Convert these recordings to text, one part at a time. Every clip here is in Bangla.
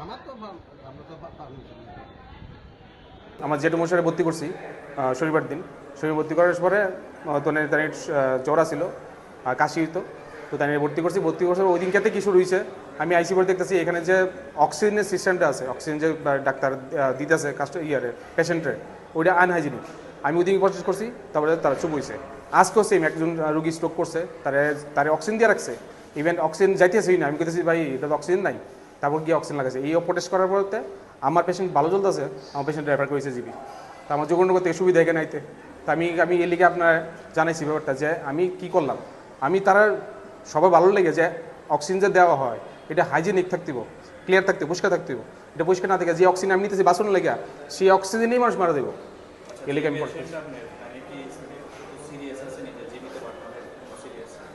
আমার তো আমরা তো পারমিশন আমার জেঠু মশারে ভর্তি করছি শনিবার দিন। শনিবার ভর্তি করার পরে হয়তো তার জ্বর ছিল কাশি হইতো। তো তাই ভর্তি করছি, ভর্তি করছে ওই দিনকাতে কি শুরু হয়েছে আমি আইসি পরে দেখতেছি, এখানে যে অক্সিজেনের সিস্টেমটা আছে, অক্সিজেন যে ডাক্তার দিতেছে, কাস্ট, ইয়ারে, পেশেন্টের, ওইটা আনহাইজিনিক আমি ওই দিন প্রসেস করছি, তারপরে তারা চুপ হয়েছে আজকেও সেম একজন রুগী স্ট্রোক করছে, তারে তারে অক্সিজেন দিয়ে রাখছে। ইভেন অক্সিজেন যাইতেছেই না, আমি কেতেছি ভাই এটা তো অক্সিজেন নাই। তারপর গিয়ে অক্সিজেন লাগাছে এই অপারেট করার পরতে আমার পেশেন্ট ভালো চলতেছে আমার পেশেন্ট রেফার করেছে জিবি তা আমার যোগ্য করতে সুবিধা এখানে আইতে তা আমি আমি এর লিগে আপনার জানাইছি ব্যাপারটা যে আমি কি করলাম? আমি তারা সবাই ভালো লেগে যে অক্সিজেন যে দেওয়া হয় এটা হাইজেনিক থাকতিব ক্লিয়ার থাকতে পরিষ্কার থাকতিব এটা পরিষ্কার না থাকে যে অক্সিজেন আমি নিতেছি বাসন লেগে সেই অক্সিজেনেই মানুষ মারা দেবো এর লিগে আমি করছি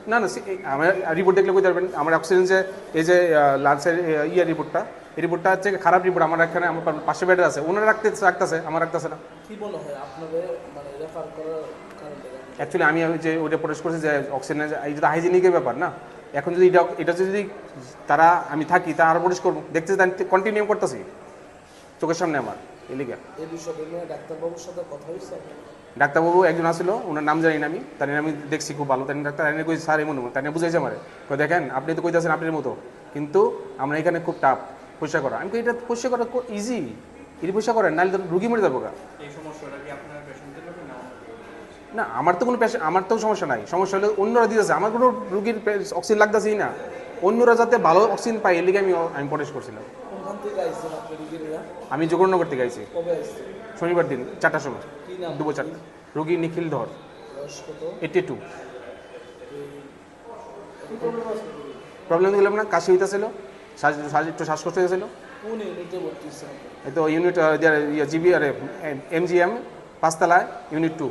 না না আমার রিপোর্ট দেখলে বুঝতে পারবেন। আমার অক্সিজেন যে এই যে লাঞ্চের ইয়ে রিপোর্টটা এই রিপোর্টটা হচ্ছে খারাপ রিপোর্ট আমার এখানে আমার পাশে বেডে আছে। ওনারা রাখতে রাখতেছে আমার রাখতেছে না। কি মনে হয়? আপনাদের মানে রেফার করার অ্যাকচুয়ালি আমি ওই যে ওইটা প্রোটেস্ট করছি যে অক্সিজেনের যে- এটা হাইজিনিকের ব্যাপার না? এখন যদি এটা এটা যদি তারা আমি থাকি তা আরও প্রোটেস্ট করব দেখতে কন্টিনিউ করতেছি। চোখের সামনে আমার এলিগা এই বিষয়টা নিয়ে ডাক্তারবাবুর সাথে কথা হয়েছে? ডাক্তারবাবু একজন আসলো ওনার নাম জানি না আমি তাই আমি দেখছি খুব ভালো। তাই ডাক্তার এনে কই স্যার এমন তাই বুঝাইছে আমার। কই দেখেন আপনি তো কইতেছেন আপনার মতো কিন্তু আমরা এখানে খুব টাফ পয়সা করা। আমি এটা পয়সা করা ইজি এটি পয়সা করেন নাহলে তো রুগী মরে যাব না আমার তো কোনো পেশেন্ট আমার তো সমস্যা নাই। সমস্যা হলে অন্যরা দিতেছে আমার কোনো রুগীর অক্সিজেন লাগতেছেই না। অন্যরা যাতে ভালো অক্সিজেন পায় এর লিগে আমি আমি প্রটেস্ট করছিলাম। আমি যোগনগর থেকে আইছি। শনিবার দিন চারটার সময় কি নাম? দুপুর চারটা। রুগী নিখিল ধর। এইটি টু প্রবলেম দিলাম না? কাশি হইতেছিল? একটু শ্বাসকষ্ট হয়েছিল তো unit G B M G M পাঁচতলায় unit two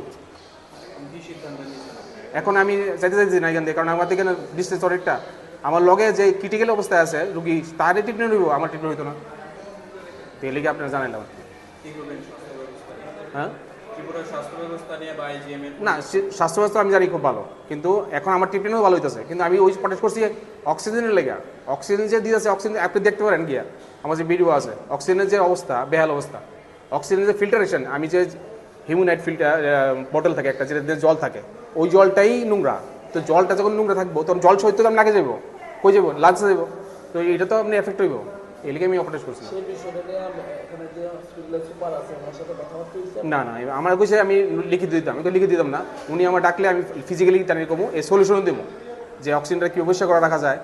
এখন আমি যাইতে যাইতেছি না এখান থেকে কারণ আমার এখানে ডিস্টেন্স অনেকটা। আমার লগে যে ক্রিটিক্যাল অবস্থায় আছে রুগী তারই ট্রিটমেন্ট হইব আমার ট্রিটমেন্ট হইতো না। তো এর লিগে আপনার জানাইলাম। হ্যাঁ? না স্বাস্থ্য ব্যবস্থা আমি জানি খুব ভালো, কিন্তু এখন আমার ট্রিটমেন্টও ভালো হইতেছে। কিন্তু আমি ওই প্রটেস্ট করছি অক্সিজেনের লেগে। অক্সিজেন যে দিয়েছে অক্সিজেন আপনি দেখতে পারেন গিয়া। আমার যে ভিডিও আছে, অক্সিজেনের যে অবস্থা, বেহাল অবস্থা। অক্সিজেনের যে ফিল্টারেশন আমি যে হিউম্যানাইট ফিল্টার বটল থাকে একটা, যেটা জল থাকে, ওই জলটাই নোংরা। তো জলটা যখন নোংরা থাকব, তখন জল সহিত আমি লাগে যাব কই যাব লাঞ্চে যাব তো এটা তো আপনি এফেক্ট হইব। এই লিগে আমি অপারেট করছি না না আমার কইছে আমি দিতাম আমি তো লিখে দিতাম না। উনি আমার ডাকলে আমি ফিজিক্যালি তাদের কমু এই সলিউশন দেবো যে অক্সিজেনটা কি অবশ্যই করা রাখা যায়।